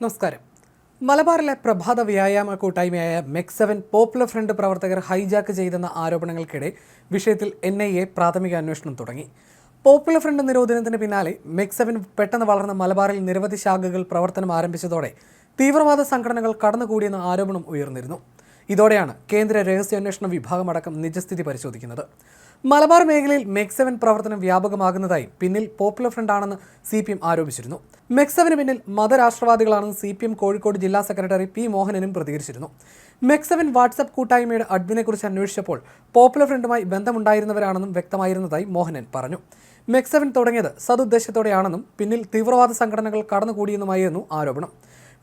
നമസ്കാരം. മലബാറിലെ പ്രഭാത വ്യായാമ കൂട്ടായ്മയായ മെക്സവൻ പോപ്പുലർ ഫ്രണ്ട് പ്രവർത്തകർ ഹൈജാക്ക് ചെയ്തെന്ന ആരോപണങ്ങൾക്കിടെ വിഷയത്തിൽ എൻ ഐ എ പ്രാഥമിക അന്വേഷണം തുടങ്ങി. പോപ്പുലർ ഫ്രണ്ട് നിരോധനത്തിന് പിന്നാലെ മെക്സവൻ പെട്ടെന്ന് വളർന്ന മലബാറിൽ നിരവധി ശാഖകൾ പ്രവർത്തനം ആരംഭിച്ചതോടെ തീവ്രവാദ സംഘടനകൾ കടന്നുകൂടിയെന്ന ആരോപണം ഉയർന്നിരുന്നു. ഇതോടെയാണ് കേന്ദ്ര രഹസ്യാന്വേഷണ വിഭാഗമടക്കം നിജസ്ഥിതി പരിശോധിക്കുന്നത്. മലബാർ മേഖലയിൽ മെക്സവൻ പ്രവർത്തനം വ്യാപകമാകുന്നതായി പിന്നിൽ പോപ്പുലർ ഫ്രണ്ട് ആണെന്ന് സി പി എം ആരോപിച്ചിരുന്നു മെക്സെവന് പിന്നിൽ മതരാഷ്ട്രവാദികളാണെന്ന് സി പി എം കോഴിക്കോട് ജില്ലാ സെക്രട്ടറി പി മോഹനനും പ്രതികരിച്ചിരുന്നു. മെക്സവൻ വാട്സപ്പ് കൂട്ടായ്മയുടെ അഡ്മിനെക്കുറിച്ച് അന്വേഷിച്ചപ്പോൾ പോപ്പുലർ ഫ്രണ്ടുമായി ബന്ധമുണ്ടായിരുന്നവരാണെന്നും വ്യക്തമായിരുന്നതായി മോഹനൻ പറഞ്ഞു. മെക്സവൻ തുടങ്ങിയത് സതുദ്ദേശത്തോടെയാണെന്നും പിന്നിൽ തീവ്രവാദ സംഘടനകൾ കടന്നുകൂടിയെന്നുമായിരുന്നു ആരോപണം.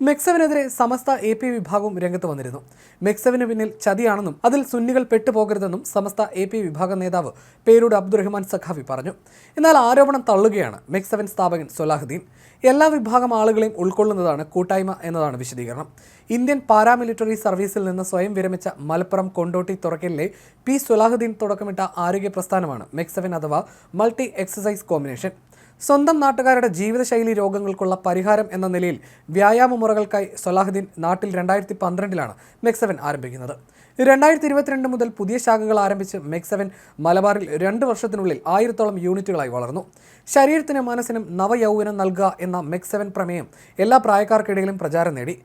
മെക്സവിനെതിരെ സമസ്ത എ പി വിഭാഗവും രംഗത്ത് വന്നിരുന്നു. മെക്സവിന് പിന്നിൽ ചതിയാണെന്നും അതിൽ സുന്നികൾ പെട്ടുപോകരുതെന്നും സമസ്ത എ പി വിഭാഗം നേതാവ് പേരൂട് അബ്ദുറഹ്മാൻ സഖാഫി പറഞ്ഞു. എന്നാൽ ആരോപണം തള്ളുകയാണ് മെക്സവൻ സ്ഥാപകൻ സൊലാഹുദ്ദീൻ. എല്ലാ വിഭാഗം ആളുകളെയും ഉൾക്കൊള്ളുന്നതാണ് കൂട്ടായ്മ എന്നതാണ് വിശദീകരണം. ഇന്ത്യൻ പാരാമിലിറ്ററി സർവീസിൽ നിന്ന് സ്വയം വിരമിച്ച മലപ്പുറം കൊണ്ടോട്ടി തുറക്കലിലെ പി സൊലാഹുദ്ദീൻ തുടക്കമിട്ട ആരോഗ്യ പ്രസ്ഥാനമാണ് മെക്സവൻ അഥവാ മൾട്ടി എക്സസൈസ് കോമ്പിനേഷൻ. സ്വന്തം നാട്ടുകാരുടെ ജീവിതശൈലി രോഗങ്ങൾക്കുള്ള പരിഹാരം എന്ന നിലയിൽ വ്യായാമ മുറകൾക്കായി സൊലാഹുദ്ദീൻ നാട്ടിൽ രണ്ടായിരത്തി പന്ത്രണ്ടിലാണ് മെക്സവൻ ആരംഭിക്കുന്നത്. രണ്ടായിരത്തി ഇരുപത്തിരണ്ട് മുതൽ പുതിയ ശാഖകൾ ആരംഭിച്ച് മെക്സവൻ മലബാറിൽ രണ്ട് വർഷത്തിനുള്ളിൽ ആയിരത്തോളം യൂണിറ്റുകളായി വളർന്നു. ശരീരത്തിനും മനസ്സിനും നവയൗവനം നൽകുക എന്ന മെക്സവൻ പ്രമേയം എല്ലാ പ്രായക്കാർക്കിടയിലും പ്രചാരം നേടി.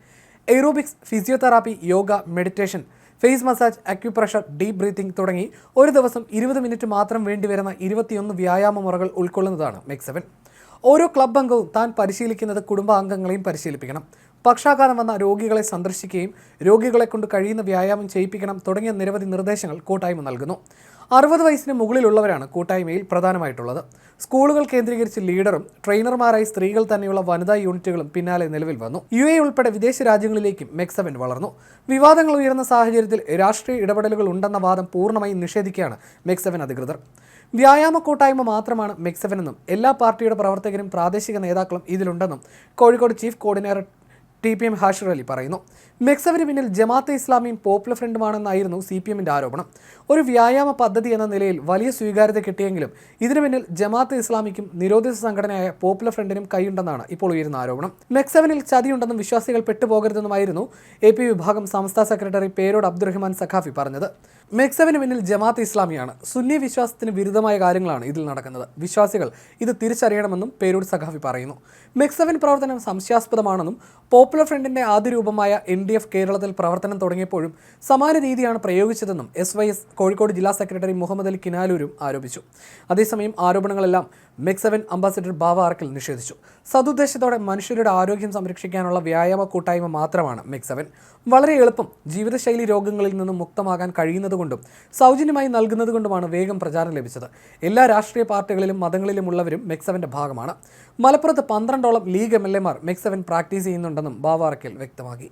Aerobics physiotherapy yoga meditation face massage acupressure deep breathing തുടങ്ങി ഒരു ദിവസം ഇരുപത് മിനിറ്റ് മാത്രം വേണ്ടിവരുന്ന ഇരുപത്തിയൊന്ന് വ്യായാമ മുറകൾ ഉൾക്കൊള്ളുന്നതാണ് മെക്സവൻ ഓരോ ക്ലബ് അംഗവും താൻ പരിശീലിക്കുന്നത് കുടുംബാംഗങ്ങളെയും പരിശീലിപ്പിക്കണം. പക്ഷാഘാതം വന്ന രോഗികളെ സന്ദർശിക്കുകയും രോഗികളെ കൊണ്ട് കഴിയുന്ന വ്യായാമം ചെയ്യിപ്പിക്കണം തുടങ്ങിയ നിരവധി നിർദ്ദേശങ്ങൾ കൂട്ടായ്മ നൽകുന്നു. അറുപത് വയസ്സിന് മുകളിലുള്ളവരാണ് കൂട്ടായ്മയിൽ പ്രധാനമായിട്ടുള്ളത്. സ്കൂളുകൾ കേന്ദ്രീകരിച്ച് ലീഡറും ട്രെയിനർമാരായി സ്ത്രീകൾ തന്നെയുള്ള വനിതാ യൂണിറ്റുകളും പിന്നാലെ നിലവിൽ വന്നു. യു എ ഉൾപ്പെടെ വിദേശ രാജ്യങ്ങളിലേക്കും മെക്സവൻ വളർന്നു. വിവാദങ്ങൾ ഉയർന്ന സാഹചര്യത്തിൽ രാഷ്ട്രീയ ഇടപെടലുകൾ ഉണ്ടെന്ന വാദം പൂർണമായും നിഷേധിക്കുകയാണ് മെക്സവൻ അധികൃതർ. വ്യായാമ കൂട്ടായ്മ മാത്രമാണ് മെക്സവനെന്നും എല്ലാ പാർട്ടിയുടെ പ്രവർത്തകരും പ്രാദേശിക നേതാക്കളും ഇതിലുണ്ടെന്നും Kozhikode chief coordinator T P M Hashir Ali പറയുന്നു. മെക്സവിന് പിന്നിൽ ജമാഅത്തെ ഇസ്ലാമിയും പോപ്പുലർ ഫ്രണ്ടുമാണെന്നായിരുന്നു സി പി എമ്മിന്റെ ആരോപണം. ഒരു വ്യായാമ പദ്ധതി എന്ന നിലയിൽ വലിയ സ്വീകാര്യത കിട്ടിയെങ്കിലും ഇതിനു പിന്നിൽ ജമാഅത്തെ ഇസ്ലാമിക്കും നിരോധിത സംഘടനയായ പോപ്പുലർ ഫ്രണ്ടിനും കൈയുണ്ടെന്നാണ് ഇപ്പോൾ ഉയരുന്ന ആരോപണം. മെക്സവനിൽ ചതിയുണ്ടെന്നും വിശ്വാസികൾ പെട്ടുപോകരുതെന്നുമായിരുന്നു എ പി വിഭാഗം സംസ്ഥാന സെക്രട്ടറി പേരോട് അബ്ദുറഹ്മാൻ സഖാഫി പറഞ്ഞത്. മെക്സവിന് പിന്നിൽ ജമാഅത്ത് ഇസ്ലാമിയാണ്. സുന്നി വിശ്വാസത്തിന് വിരുദ്ധമായ കാര്യങ്ങളാണ് ഇതിൽ നടക്കുന്നത്. വിശ്വാസികൾ ഇത് തിരിച്ചറിയണമെന്നും പേരൂർ സഖാഫി പറയുന്നു. മെക്സവൻ പ്രവർത്തനം സംശയാസ്പദമാണെന്നും പോപ്പുലർ ഫ്രണ്ടിന്റെ ആദ്യ രൂപമായ എൻ ഡി എഫ് കേരളത്തിൽ പ്രവർത്തനം തുടങ്ങിയപ്പോഴും സമാന രീതിയാണ് പ്രയോഗിച്ചതെന്നും എസ് വൈ എസ് കോഴിക്കോട് ജില്ലാ സെക്രട്ടറി മുഹമ്മദ് അലി കിനാലൂരും ആരോപിച്ചു. അതേസമയം ആരോപണങ്ങളെല്ലാം മെക്സവൻ അംബാസിഡർ ബാബ അറക്കൽ നിഷേധിച്ചു. സതുദ്ദേശത്തോടെ മനുഷ്യരുടെ ആരോഗ്യം സംരക്ഷിക്കാനുള്ള വ്യായാമ കൂട്ടായ്മ മാത്രമാണ് മെക്സവൻ. വളരെ എളുപ്പം ജീവിതശൈലി രോഗങ്ങളിൽ നിന്നും മുക്തമാകാൻ കഴിയുന്നതുകൊണ്ടും സൗജന്യമായി നൽകുന്നതുകൊണ്ടുമാണ് വേഗം പ്രചാരം ലഭിച്ചത്. എല്ലാ രാഷ്ട്രീയ പാർട്ടികളിലും മതങ്ങളിലുമുള്ളവരും മെക്സവന്റെ ഭാഗമാണ്. മലപ്പുറത്ത് പന്ത്രണ്ടോളം ലീഗ് എം എൽ എമാർ മെക്സവൻ പ്രാക്ടീസ് ചെയ്യുന്നുണ്ടെന്നും ബാവ അറക്കൽ വ്യക്തമാക്കി